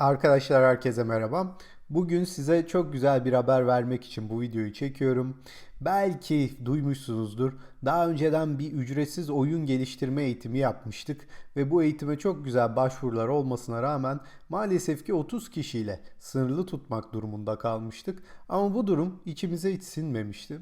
Arkadaşlar herkese merhaba. Bugün size çok güzel bir haber vermek için bu videoyu çekiyorum. Belki duymuşsunuzdur. Daha önceden bir ücretsiz oyun geliştirme eğitimi yapmıştık ve bu eğitime çok güzel başvurular olmasına rağmen maalesef ki 30 kişiyle sınırlı tutmak durumunda kalmıştık. Ama bu durum içimize hiç sinmemişti.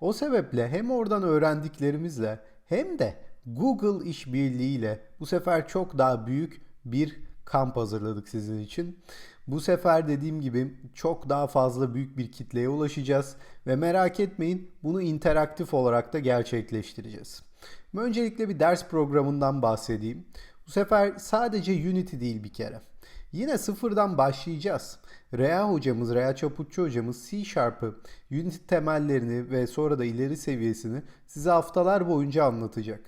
O sebeple hem oradan öğrendiklerimizle hem de Google işbirliğiyle bu sefer çok daha büyük bir kamp hazırladık sizin için. Bu sefer dediğim gibi çok daha fazla büyük bir kitleye ulaşacağız ve merak etmeyin bunu interaktif olarak da gerçekleştireceğiz. Öncelikle bir ders programından bahsedeyim. Bu sefer sadece Unity değil bir kere. Yine sıfırdan başlayacağız. Rea hocamız, Rea Çaputçu hocamız C Sharp'ı, Unity temellerini ve sonra da ileri seviyesini size haftalar boyunca anlatacak.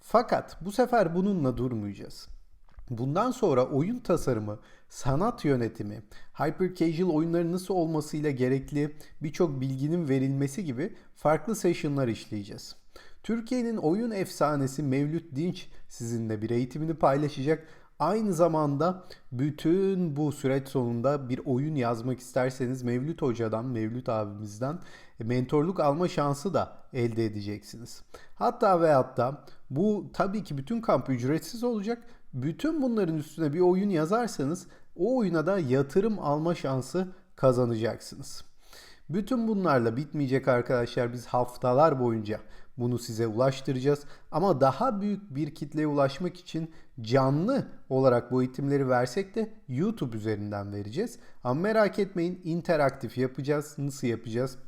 Fakat bu sefer bununla durmayacağız. Bundan sonra oyun tasarımı, sanat yönetimi, hyper casual oyunların nasıl olmasıyla gerekli birçok bilginin verilmesi gibi farklı session'lar işleyeceğiz. Türkiye'nin oyun efsanesi Mevlüt Dinç sizinle bir eğitimini paylaşacak. Aynı zamanda bütün bu süreç sonunda bir oyun yazmak isterseniz Mevlüt Hoca'dan, Mevlüt abimizden mentorluk alma şansı da elde edeceksiniz. Hatta ve hatta bu tabii ki bütün kamp ücretsiz olacak. Bütün bunların üstüne bir oyun yazarsanız o oyuna da yatırım alma şansı kazanacaksınız. Bütün bunlarla bitmeyecek arkadaşlar. Biz haftalar boyunca bunu size ulaştıracağız. Ama daha büyük bir kitleye ulaşmak için canlı olarak bu eğitimleri versek de YouTube üzerinden vereceğiz. Ama merak etmeyin interaktif yapacağız. Nasıl yapacağız?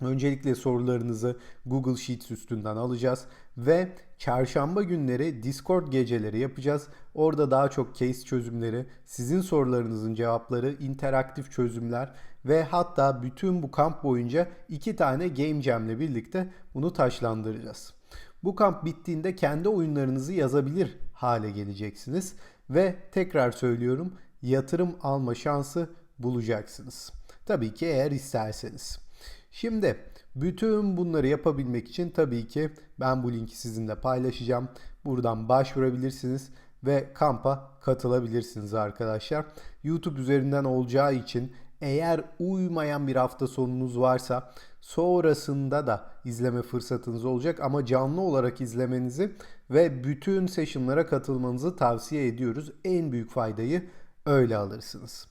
Öncelikle sorularınızı Google Sheets üstünden alacağız ve çarşamba günleri Discord geceleri yapacağız. Orada daha çok case çözümleri, sizin sorularınızın cevapları, interaktif çözümler ve hatta bütün bu kamp boyunca iki tane Game Jam'le birlikte bunu taşlandıracağız. Bu kamp bittiğinde kendi oyunlarınızı yazabilir hale geleceksiniz ve tekrar söylüyorum yatırım alma şansı bulacaksınız. Tabii ki eğer isterseniz. Şimdi bütün bunları yapabilmek için tabii ki ben bu linki sizinle paylaşacağım. Buradan başvurabilirsiniz ve kampa katılabilirsiniz arkadaşlar. YouTube üzerinden olacağı için eğer uymayan bir hafta sonunuz varsa sonrasında da izleme fırsatınız olacak ama canlı olarak izlemenizi ve bütün session'lara katılmanızı tavsiye ediyoruz. En büyük faydayı öyle alırsınız.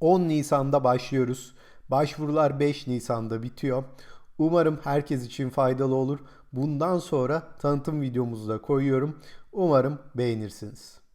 10 Nisan'da başlıyoruz. Başvurular 5 Nisan'da bitiyor. Umarım herkes için faydalı olur. Bundan sonra tanıtım videomuzu da koyuyorum. Umarım beğenirsiniz.